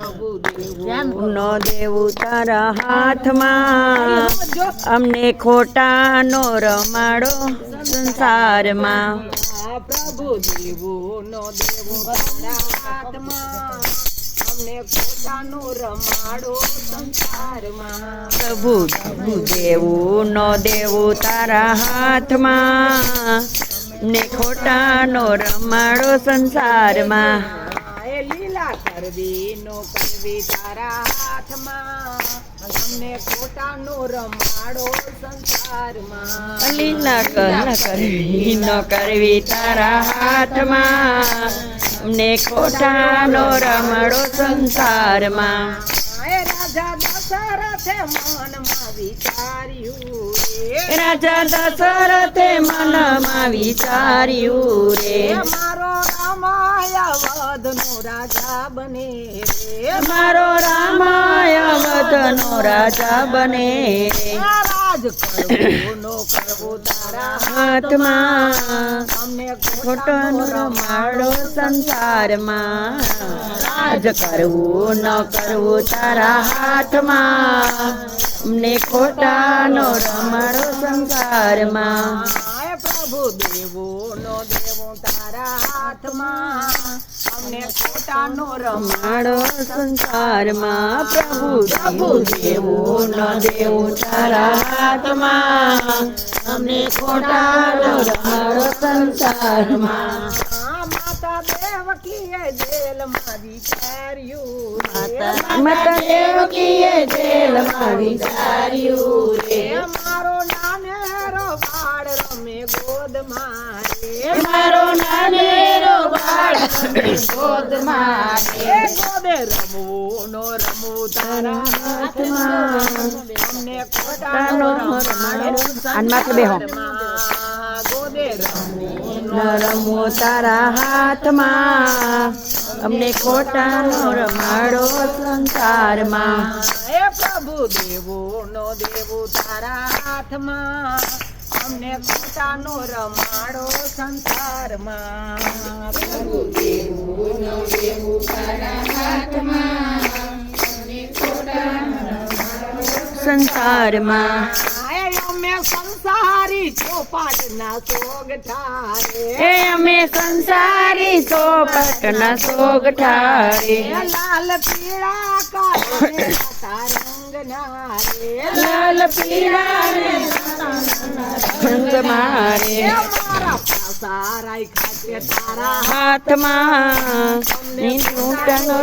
ન દેવું તારા હાથમાં. અમને ખોટાનો રમાડો સંસારમાં. પ્રભુ દેવું નો દેવું તારા હાથમાં. અમને ખોટાનો રમાડો સંસારમાં. પ્રભુ પ્રભુ દેવું ન દેવું તારા હાથમાં. ને ખોટાનો રમાડો સંસારમાં. એ લીલા નો કરવી તારા હાથમાં અમને ખોટાનો રમાડો સંસારમાં લીલા કર કરવી ન કરવી તારા હાથમાં ને ખોટાનો રમાડો સંસારમાં રાજા દશરથે મનમાં વિચાર્યું રે. રાજા દશરથે મનમાં વિચાર્યું રે મારો રામાયા વધનો રાજા બને રે. મારો રામાયાવધ નો રાજા બને રાજ નો કરવું તારા હાથમાં. અમને ખોટાનો રમાડો સંસારમાં. રાજ કરવું ન કરવું તારા હાથમાં. ને ખોટાનો રમાડો સંસારમાં. પ્રભુ દેવો નો દેવો તારા હાથમાં. અમને ખોટાનો રમા મારો સંસારમાં. પ્રભુ પ્રભુ દેવું ન દેવું તારા હાથમાં. અમને ખોટાનો રમાડો સંસારમાં. માતા દેવકીએ જેલમાં વિચાર્યું રે. માતા દેવકીએ જેલમાં વિચાર્યું રે. એ મારો નાનેરો મારો નાનેરો બાળ ગોદમાં એ ગોદે રમવું નો રમવું તારા હાથમાં. અમને ખોટાનો રમાડો બેહો. ગોદે રમવું નરમો તારા હાથમાં. અમને ખોટાનો રમાડો સંસારમાં. હે પ્રભુ દેવો નો દેવો તારા હાથમાં. અમને પોતાનો રમાડો સંસારમાં. પ્રભુ દેવો સંસારમાં સંસારી ચોપાટના સોગઠા એ રે અમે સંસારી ચોપાટના સોગઠારે લાલ પીળા કાળે રંગના રે લાલ પીળા રંગ મારે મારા રાખ્યા છે તારા હાથમાં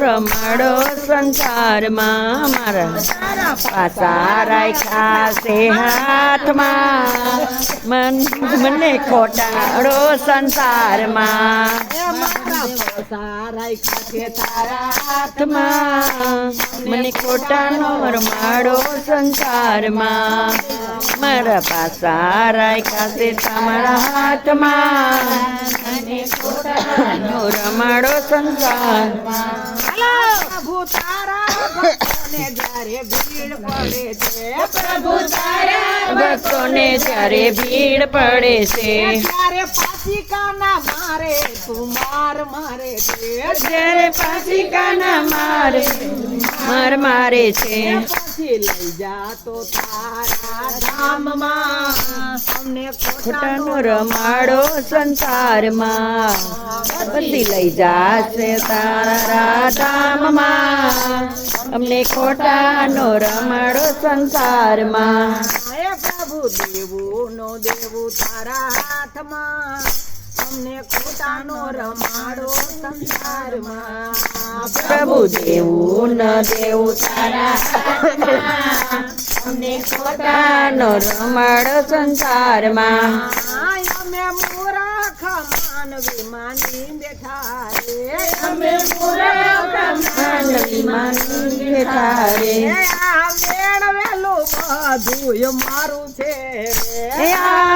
રમાડો સંસારમાં મારા. પાસા રાખ્યા છે હાથમાં મન મને ખોટાડો સંસારમાં. હાથમાં મને ખોટાનો રમાડો સંસારમાં. મારા પાસા રાખ્યા છે તમારા હાથમાં. મને ખોટાનો રમાડો સંસારમાં. પ્રભુ તારા ભક્તોને જ્યારે ભીડ પડે છે. પ્રભુ તારા ભક્તોને જ્યારે ભીડ પડે છે. ત્યારે પાસિકાના મારે તું માર મારે છે. જ્યારે પાસિકાના મારે માર મારે છે. લઈ જાતો તારા ધામમાં અમને ખોટાનો રમાડો સંસારમાં. બદલી લઈ જાશે તારા ધામમાં અમને ખોટાનો રમાડો સંસારમાં. પ્રભુ દેવું નો દેવું તારા હાથમાં. અમને ખોટાનો રમાડો સંસારમાં. પ્રભુ દેવું ન દેવું તારા અમને રમાડો સંસારમાં. અમે મૂરખ માનવી માની બેઠા રે. અમે માનવી માની બેઠા રે. બધું મારું છે.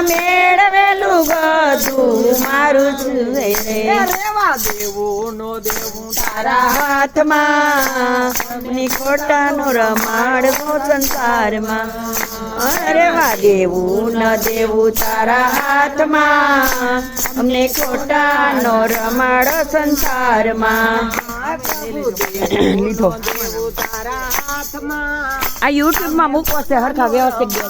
મેળવેલું બધું મારું છે. રેવા દેવું નો દેવું તારા હાથમાં ખોટાનો રમાડવો સંસારમાં. રેવા દેવું ન દેવું તારા હાથમાં અમને ખોટાનો રમાડો સંસારમાં. લીધો. આ યુટ્યુબમાં હાથમાં આ યુટ્યુબમાં મૂકો છે હરખા વ્યવસ્થિત દેજો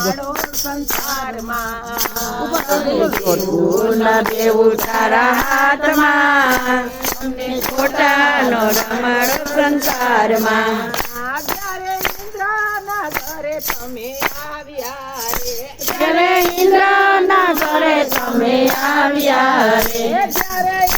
તારા હાથમાં ખોટાનો રમાડો સંસારમાં. તમે આવ્યા રે. ઇન્દ્રના ઘરે તમે આવ્યા રે.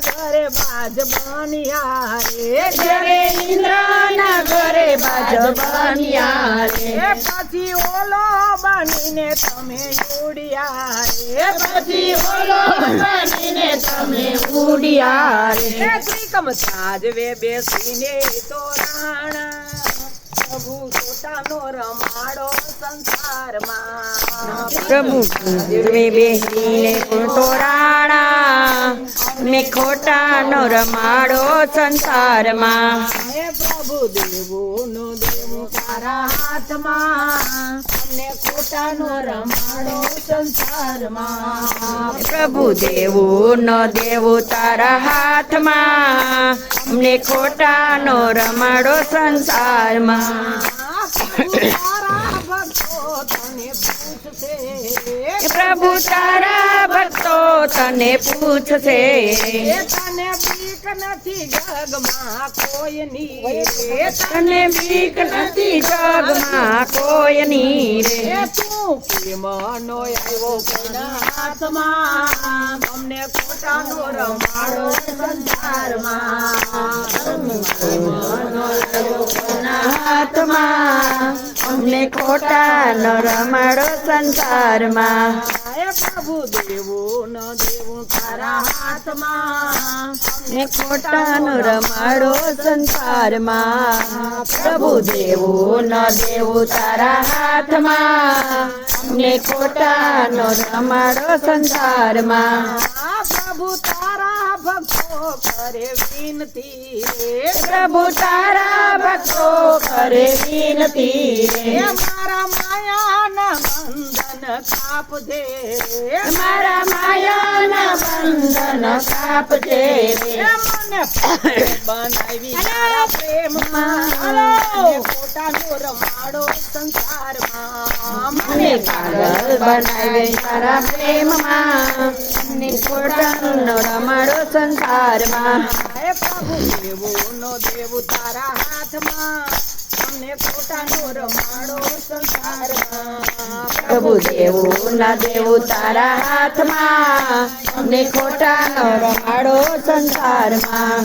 ઘરે બાજ બન્યા રે. જરે ઇન્દ્રના ઘરે બાજ બન્યા રે. પછી ઓલો બનીને તમે ઉડિયા રે. પછી ઓલો બનીને તમે ઉડિયા રે. ત્રિકમ સાજવે બેસીને તો રાણા. પ્રભુ પોતાનો સંસારમાં પ્રભુ બેહીને બેસીને તોરાણા મેં ખોટાનો રમાડો સંસારમાં. પ્રભુ દેવોનો દેવ તારા હાથમાં ખોટાનો રમાડો સંસારમાં પ્રભુ દેવું ન દેવું તારા હાથમાં. અમને ખોટાનો રમાડો સંસારમાં. તારા ભક્તો તને પ્રભુ તારા ભક્તો તને પૂછશે. તને બીક નથી જગમાં કોઈની તને બીક નથી જગમાં કોઈની રે. તું કેમનો આવ્યો કોઈના હાથમાં અમને ખોટાનો રમાડો સંસારમાં. હાથમાં અમને ન રમાડો સંસારમાં. પ્રભુ દેવું ન દેવું તારા હાથમાં. ને ન રમાડો સંસારમાં. પ્રભુ દેવું ન દેવું તારા હાથમાં. ને ન રમાડો સંસારમાં. પ્રભુ ભક્તો કરે વિનતી. પ્રભુ તારા ભક્તો કરે વિનતી. મારા માયાના બંધન કાપજે. મારા માયાના બંધન કાપ દે મને બનાવી તારા પ્રેમમાં. ખોટાનો રમાડો સંસારમાં. મને પાગલ બનાવી તારા પ્રેમમાં. ને ખોટાનો રમાડો સંસારમાં. હે પ્રભુ દેવો નો દેવ તારા હાથમાં. અમને રમાડો સંસારમાં. પ્રભુ દેવું ના દેવું તારા હાથમાં. ને ખોટાનો રમાડો સંસારમાં.